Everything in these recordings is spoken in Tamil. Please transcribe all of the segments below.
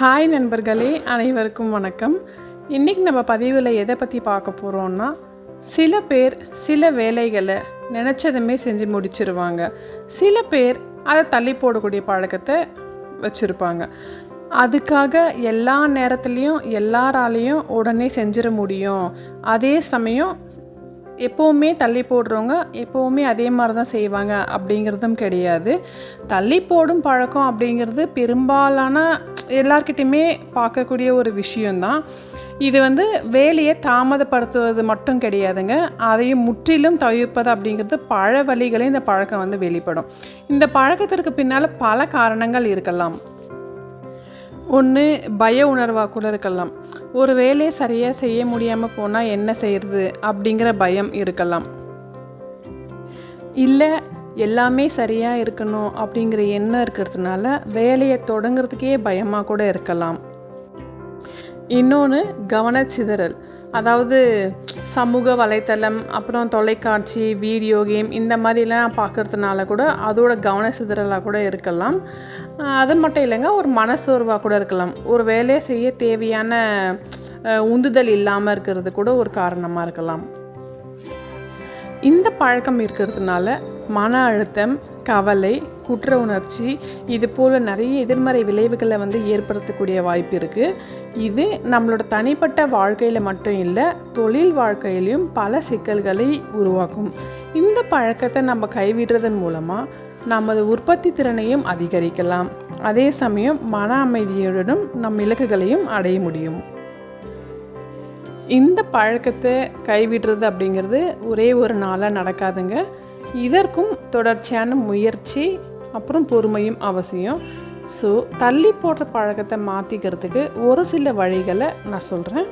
ஹாய் நண்பர்களே அனைவருக்கும் வணக்கம். இன்றைக்கி நம்ம பதிவில் எதை பற்றி பார்க்க போகிறோம்னா சில பேர் சில வேலைகளை நினச்சதுமே செஞ்சு முடிச்சிருவாங்க. சில பேர் அதை தள்ளி போடக்கூடிய பழக்கத்தை வச்சுருப்பாங்க. அதுக்காக எல்லா நேரத்துலேயும் எல்லாராலேயும் உடனே செஞ்சிட முடியும். அதே சமயம் எப்போவுமே தள்ளி போடுறவங்க எப்போவுமே அதே மாதிரி தான் செய்வாங்க அப்படிங்கிறதும் கிடையாது. தள்ளி போடும் பழக்கம் அப்படிங்கிறது பெரும்பாலான எல்லார்கிட்டையுமே பார்க்கக்கூடிய ஒரு விஷயந்தான் இது வந்து வேலையை தாமதப்படுத்துவது மட்டும் கிடையாதுங்க. அதையும் முற்றிலும் தவிர்ப்பது அப்படிங்கிறது பல வழிகளே இந்த பழக்கம் வந்து வெளிப்படும். இந்த பழக்கத்திற்கு பின்னால் பல காரணங்கள் இருக்கலாம். ஒன்று பய உணர்வாக கூட இருக்கலாம். ஒரு வேலையை சரியாக செய்ய முடியாமல் போனால் என்ன செய்கிறது அப்படிங்கிற பயம் இருக்கலாம். இல்லை எல்லாமே சரியாக இருக்கணும் அப்படிங்கிற எண்ணம் இருக்கிறதுனால வேலையை தொடங்குறதுக்கே பயமாக கூட இருக்கலாம். இன்னொன்று கவனச்சிதறல். அதாவது சமூக வலைத்தளம் அப்புறம் தொலைக்காட்சி வீடியோ கேம் இந்த மாதிரிலாம் பார்க்கறதுனால கூட அதோட கவன சிதறலாக கூட இருக்கலாம். அது மட்டும் இல்லைங்க ஒரு மனசோர்வாக கூட இருக்கலாம். ஒரு வேலையை செய்ய தேவையான உந்துதல் இல்லாமல் இருக்கிறது கூட ஒரு காரணமாக இருக்கலாம். இந்த பழக்கம் இருக்கிறதுனால மன அழுத்தம் கவலை குற்ற உணர்ச்சி இது போல் நிறைய எதிர்மறை விளைவுகளை வந்து ஏற்படுத்தக்கூடிய வாய்ப்பு இருக்குது இது நம்மளோட தனிப்பட்ட வாழ்க்கையில் மட்டும் இல்லை தொழில் வாழ்க்கையிலையும் பல சிக்கல்களை உருவாக்கும். இந்த பழக்கத்தை நம்ம கைவிடுறதன் மூலமாக நமது உற்பத்தி திறனையும் அதிகரிக்கலாம். அதே சமயம் மன அமைதியுடனும் நம் இலக்குகளையும் அடைய முடியும். இந்த பழக்கத்தை கைவிடுறது அப்படிங்கிறது ஒரே ஒரு நாளாக நடக்காதுங்க. இதற்கும் தொடர்ச்சியான முயற்சி அப்புறம் பொறுமையும் அவசியம். ஸோ தள்ளி போடுற பழக்கத்தை மாற்றிக்கிறதுக்கு ஒரு சில வழிகளை நான் சொல்கிறேன்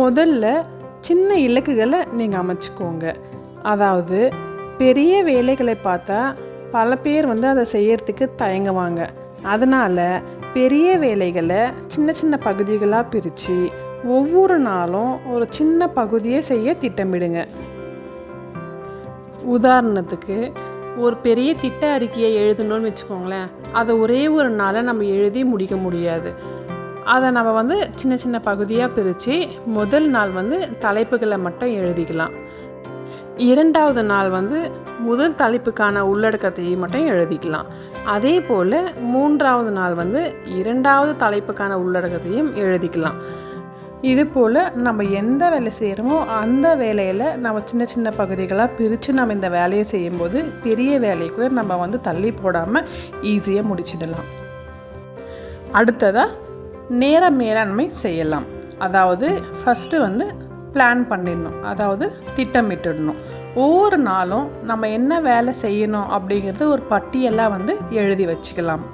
முதல்ல சின்ன இலக்குகளை நீங்கள் அமைச்சுக்கோங்க. அதாவது பெரிய வேலைகளை பார்த்தா பல பேர் வந்து அதை செய்யறதுக்கு தயங்குவாங்க. அதனால் பெரிய வேலைகளை சின்ன சின்ன பகுதிகளாக பிரித்து ஒவ்வொரு நாளும் ஒரு சின்ன பகுதியை செய்ய திட்டமிடுங்க. உதாரணத்துக்கு ஒரு பெரிய திட்ட அறிக்கையை எழுதணும்னு வச்சுக்கோங்களேன். அதை ஒரே ஒரு நாளை நம்ம எழுதி முடிக்க முடியாது. அதை நம்ம வந்து சின்ன சின்ன பகுதியாக பிரித்து முதல் நாள் வந்து தலைப்புகளை மட்டும் எழுதிக்கலாம். இரண்டாவது நாள் வந்து முதல் தலைப்புக்கான உள்ளடக்கத்தையும் மட்டும் எழுதிக்கலாம். அதே போல் மூன்றாவது நாள் வந்து இரண்டாவது தலைப்புக்கான உள்ளடக்கத்தையும் எழுதிக்கலாம். இது போல் நம்ம எந்த வேலை செய்கிறோமோ அந்த வேலையில் நம்ம சின்ன சின்ன பகுதிகளாக பிரித்து நம்ம இந்த வேலையை செய்யும்போது பெரிய வேலையை கூட நம்ம வந்து தள்ளி போடாமல் ஈஸியாக முடிச்சிடலாம். அடுத்ததாக நேர மேலாண்மை செய்யலாம். அதாவது ஃபஸ்ட்டு வந்து பிளான் பண்ணிடணும். அதாவது திட்டமிட்டுடணும். ஒவ்வொரு நாளும் நம்ம என்ன வேலை செய்யணும் அப்படிங்கிறது ஒரு பட்டியலாக வந்து எழுதி வச்சுக்கலாம்.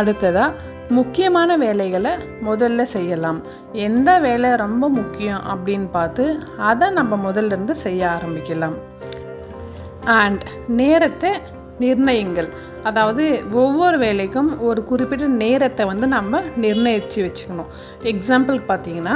அடுத்ததாக முக்கியமான வேலைகளை முதல்ல செய்யலாம். எந்த வேலை ரொம்ப முக்கியம் அப்படின்னு பார்த்து அதை நம்ம முதல்ல இருந்து செய்ய ஆரம்பிக்கலாம். அண்ட் நேரத்தை நிர்ணயிங்கள். அதாவது ஒவ்வொரு வேலைக்கும் ஒரு குறிப்பிட்ட நேரத்தை வந்து நம்ம நிர்ணயித்து வச்சுக்கணும். எக்ஸாம்பிள் பார்த்தீங்கன்னா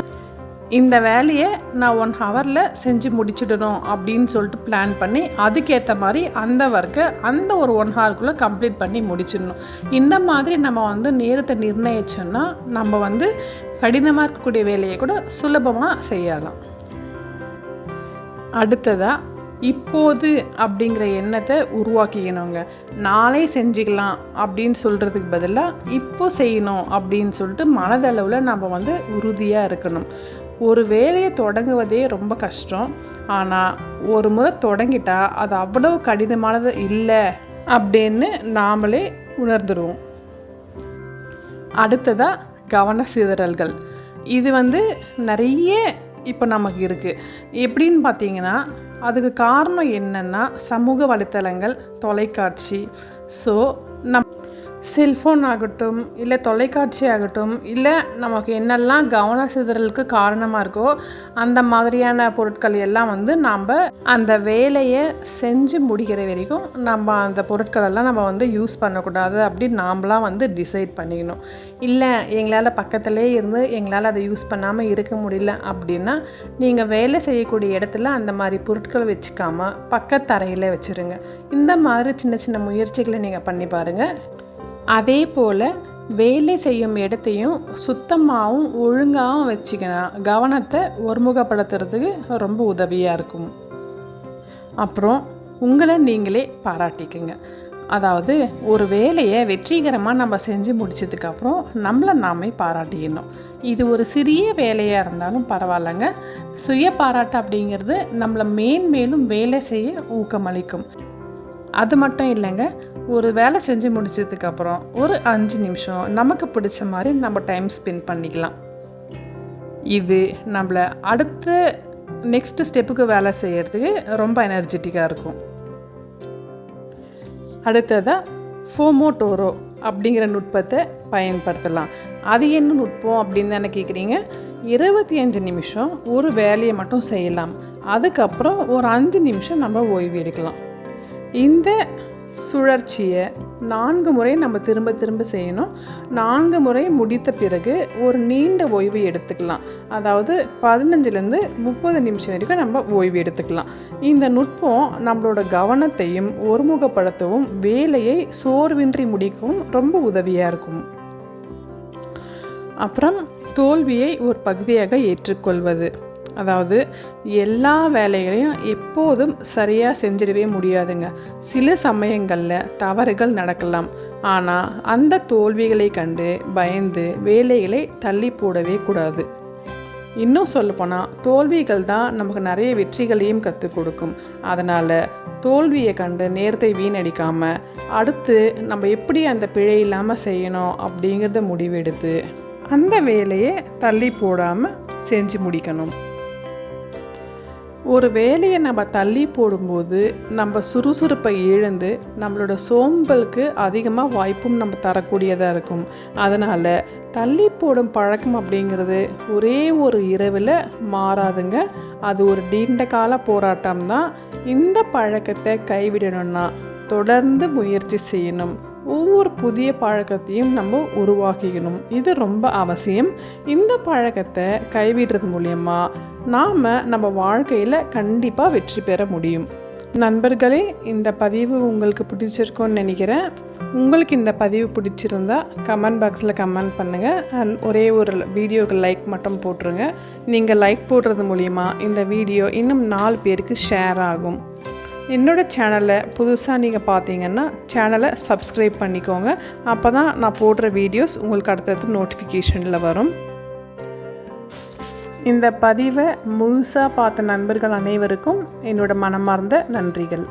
இந்த வேலையை நான் ஒன் ஹவரில் செஞ்சு முடிச்சிடணும் அப்படின்னு சொல்லிட்டு பிளான் பண்ணி அதுக்கேற்ற மாதிரி அந்த ஒர்க்கை அந்த ஒரு ஒன் ஹவருக்குள்ளே கம்ப்ளீட் பண்ணி முடிச்சிடணும். இந்த மாதிரி நம்ம வந்து நேரத்தை நிர்ணயிச்சோன்னா நம்ம வந்து கடினமாக இருக்கக்கூடிய வேலையை கூட சுலபமாக செய்யலாம். அடுத்ததாக இப்போது அப்படிங்கிற எண்ணத்தை உருவாக்கிக்கணுங்க. நாளே செஞ்சுக்கலாம் அப்படின்னு சொல்கிறதுக்கு பதிலாக இப்போ செய்யணும் அப்படின்னு சொல்லிட்டு மனதளவில் நம்ம வந்து உறுதியாக இருக்கணும். ஒரு வேலையை தொடங்குவதே ரொம்ப கஷ்டம். ஆனால் ஒரு முறை தொடங்கிட்டா அது அவ்வளவு கடினமானது இல்லை அப்படின்னு நாமளே உணர்ந்துடுவோம் அடுத்ததாக கவன சிதறல்கள் இது வந்து நிறைய இப்போ நமக்கு இருக்குது எப்படின்னு பார்த்தீங்கன்னா அதுக்கு காரணம் என்னென்னா சமூக வலைத்தளங்கள் தொலைக்காட்சி. ஸோ நம் செல்ஃபோன் ஆகட்டும் இல்லை தொலைக்காட்சி ஆகட்டும் இல்லை நமக்கு என்னெல்லாம் கவன சிதறலுக்கு காரணமாக இருக்கோ அந்த மாதிரியான பொருட்கள் எல்லாம் வந்து நாம் அந்த வேலையை செஞ்சு முடிக்கிற வரைக்கும் நம்ம அந்த பொருட்களெல்லாம் நம்ம வந்து யூஸ் பண்ணக்கூடாது அப்படின்னு நாம்லாம் வந்து டிசைட் பண்ணிக்கணும். இல்லை எங்களால் பக்கத்துலேயே இருந்து எங்களால் அதை யூஸ் பண்ணாமல் இருக்க முடியல அப்படின்னா நீங்கள் வேலை செய்யக்கூடிய இடத்துல அந்த மாதிரி பொருட்களை வச்சுக்காமல் பக்கத்தரையில் வச்சுருங்க. இந்த மாதிரி சின்ன சின்ன முயற்சிகளை நீங்கள் பண்ணி பாருங்கள் அதே போல் வேலை செய்யும் இடத்தையும் சுத்தமாகவும் ஒழுங்காகவும் வச்சுக்கணும் கவனத்தை ஒருமுகப்படுத்துறதுக்கு ரொம்ப உதவியாக இருக்கும். அப்புறம் உங்களை நீங்களே பாராட்டிக்குங்க. அதாவது ஒரு வேலையை வெற்றிகரமாக நம்ம செஞ்சு முடிச்சதுக்கப்புறம் நம்மளை நாமே பாராட்டிக்கணும். இது ஒரு சிறிய வேலையாக இருந்தாலும் பரவாயில்லைங்க. சுய பாராட்டு அப்படிங்கிறது நம்மளை மேன்மேலும் வேலை செய்ய ஊக்கமளிக்கும். அது மட்டும் இல்லைங்க ஒரு வேலை செஞ்சு முடிச்சதுக்கப்புறம் ஒரு அஞ்சு நிமிஷம் நமக்கு பிடிச்ச மாதிரி நம்ம டைம் ஸ்பெண்ட் பண்ணிக்கலாம். இது நம்மளை அடுத்த நெக்ஸ்ட் ஸ்டெப்புக்கு வேலை செய்கிறதுக்கு ரொம்ப எனர்ஜெட்டிக்காக இருக்கும். அடுத்ததாக ஃபோமோட்டோரோ அப்படிங்கிற நுட்பத்தை பயன்படுத்தலாம். அது என்ன நுட்பம் அப்படின்னு தானே கேட்குறீங்க இருபத்தி அஞ்சு நிமிஷம் ஒரு வேலையை மட்டும் செய்யலாம். அதுக்கப்புறம் ஒரு அஞ்சு நிமிஷம் நம்ம ஓய்வு எடுக்கலாம். இந்த சுழற்சியை நான்கு முறை நம்ம திரும்ப திரும்ப செய்யணும். நான்கு முறை முடித்த பிறகு ஒரு நீண்ட ஓய்வு எடுத்துக்கலாம். அதாவது பதினஞ்சுலேருந்து முப்பது நிமிஷம் வரைக்கும் நம்ம ஓய்வு எடுத்துக்கலாம். இந்த நுட்பம் நம்மளோட கவனத்தையும் ஒருமுகப்படுத்தவும் வேலையை சோர்வின்றி முடிக்கவும் ரொம்ப உதவியாக இருக்கும். அப்புறம் தோல்வியை ஒரு பகுதியாக ஏற்றுக்கொள்வது. அதாவது எல்லா வேலைகளையும் எப்போதும் சரியாக செஞ்சிடவே முடியாதுங்க. சில சமயங்களில் தவறுகள் நடக்கலாம். ஆனால் அந்த தோல்விகளை கண்டு பயந்து வேலைகளை தள்ளி போடவே கூடாது. இன்னும் சொல்லப்போனால் தோல்விகள் தான் நமக்கு நிறைய வெற்றிகளையும் கற்றுக் கொடுக்கும். அதனால் தோல்வியை கண்டு நேரத்தை வீணடிக்காமல் அடுத்து நம்ம எப்படி அந்த பிழை இல்லாமல் செய்யணும் அப்படிங்கிறத முடிவெடுத்து அந்த வேலையை தள்ளி போடாமல் செஞ்சு முடிக்கணும். ஒரு வேலையை நம்ம தள்ளி போடும்போது நம்ம சுறுசுறுப்பை இழந்து நம்மளோட சோம்பலுக்கு அதிகமாக வாய்ப்பும் நம்ம தரக்கூடியதாக இருக்கும். அதனால் தள்ளி போடும் பழக்கம் அப்படிங்கிறது ஒரே ஒரு இரவில் மாறாதுங்க. அது ஒரு நீண்ட கால போராட்டம் தான் இந்த பழக்கத்தை கைவிடணும்னா தொடர்ந்து முயற்சி செய்யணும். ஒவ்வொரு புதிய பழக்கத்தையும் நம்ம உருவாக்கிக்கணும். இது ரொம்ப அவசியம். இந்த பழக்கத்தை கைவிடுறது மூலயமா நாம் நம்ம வாழ்க்கையில் கண்டிப்பாக வெற்றி பெற முடியும். நண்பர்களே இந்த பதிவு உங்களுக்கு பிடிச்சிருக்கோன்னு நினைக்கிறேன். உங்களுக்கு இந்த பதிவு பிடிச்சிருந்தா கமெண்ட் பாக்ஸில் கமெண்ட் பண்ணுங்கள் அண்ட் ஒரே ஒரு வீடியோக்கு லைக் மட்டும் போட்டுருங்க. நீங்கள் லைக் போடுறது மூலிமா இந்த வீடியோ இன்னும் நாலு பேருக்கு ஷேர் ஆகும். என்னோடய சேனலை புதுசாக நீங்கள் பார்த்தீங்கன்னா சேனலை சப்ஸ்கிரைப் பண்ணிக்கோங்க. அப்போ தான் நான் போடுற வீடியோஸ் உங்களுக்கு அடுத்தடுத்து நோட்டிஃபிகேஷனில் வரும். இந்த பதிவை முழுசாக பார்த்த நண்பர்கள் அனைவருக்கும் என்னோட மனமார்ந்த நன்றிகள்.